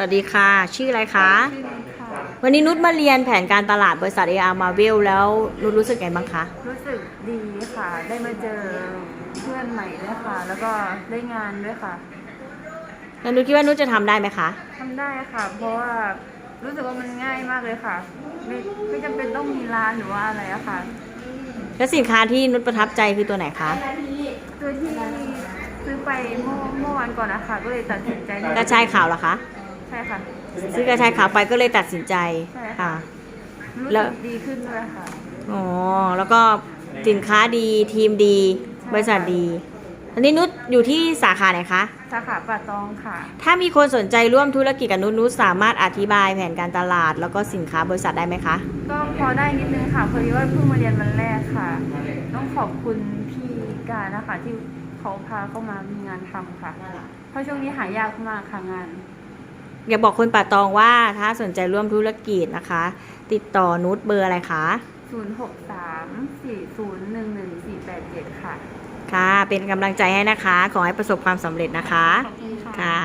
สวัสดีค่ะ ชื่ออะไรคะ ชื่อนุชค่ะ วันนี้นุชมาเรียนแผนการตลาดบริษัท AR Marvel แล้วนุชรู้สึกไงบ้างคะ รู้สึกดีค่ะ ได้มาเจอเพื่อนใหม่ด้วยค่ะ แล้วก็ได้งานด้วยค่ะ แล้วนุชคิดว่านุชจะทำได้ไหมคะ ทำได้ค่ะ เพราะว่ารู้สึกว่ามันง่ายมากเลยค่ะ ไม่ไม่จำเป็นต้องมีร้านหรือว่าอะไรอะค่ะ แล้วสินค้าที่นุชประทับใจคือตัวไหนคะ ตัวที่ซื้อไปเมื่อเมื่อวันก่อนนะคะก็เลยตัดสินใจกระชายขาวเหรอคะ ใช่ค่ะซื้อกระชายขาวไปก็เลยตัดสินใจใช่ค่ะ ค่ะ รู้แล้สึวกดีขึ้นด้วยค่ะ อ๋อ แล้วก็สินค้าดีทีมดี บริษัทดี อันนี้นุชอยู่ที่สาขาไหนคะ สาขาป่าตองค่ะ ถ้ามีคนสนใจร่วมธุรกิจกับนุชนุชสามารถอธิบายแผนการตลาด แล้วก็สินค้าบริษัทได้ไหมคะ ก็พอได้นิดนึงค่ะพอดีว่าเพิ่งมาเรียนวันแรกค่ะ ต้องขอบคุณพี่การนะคะ ที่เขาพาเข้ามามีงานทำค่ะ เพราะช่วงนี้หายากมากค่ะงาน อย่าบอกคนป่าตองว่าถ้าสนใจร่วมธุรกิจนะคะ ติดต่อนุชเบอร์อะไรคะ0634011487 ค่ะ ค่ะ เป็นกำลังใจให้นะคะ ขอให้ประสบความสำเร็จนะคะ ขอบคุณค่ะค่ะ